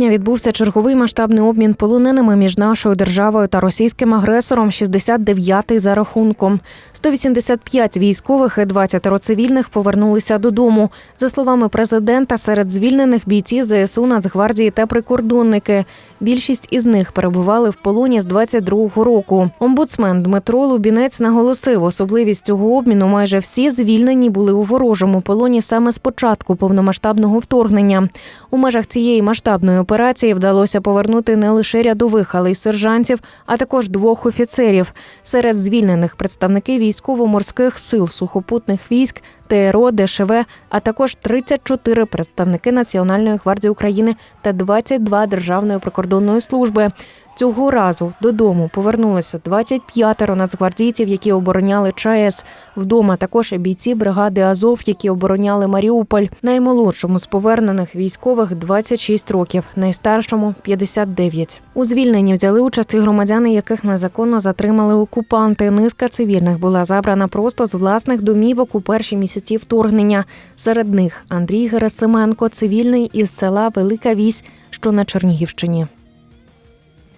серпня відбувся черговий масштабний обмін полоненими між нашою державою та російським агресором, 69-й за рахунком. 185 військових і 20 цивільних повернулися додому. За словами президента, серед звільнених бійці ЗСУ, Нацгвардії та прикордонники. Більшість із них перебували в полоні з 22-го року. Омбудсмен Дмитро Лубінець наголосив, особливість цього обміну майже всі звільнені були у ворожому полоні саме з початку повномасштабного вторгнення. У межах цієї масштабної операції вдалося повернути не лише рядових, але й сержантів, а також двох офіцерів. Серед звільнених представники військово-морських сил сухопутних військ, ТРО, ДШВ, а також 34 представники Національної гвардії України та 22 Державної прикордонної служби. Цього разу додому повернулося 25 нацгвардійців, які обороняли ЧАЕС. Вдома також і бійці бригади Азов, які обороняли Маріуполь. Наймолодшому з повернених військових 26 років, найстаршому 59. У звільненні взяли участь і громадяни, яких незаконно затримали окупанти. Низка цивільних була забрана просто з власних домівок у перші місяці вторгнення. Серед них Андрій Герасименко, цивільний із села Велика Вісь, що на Чернігівщині.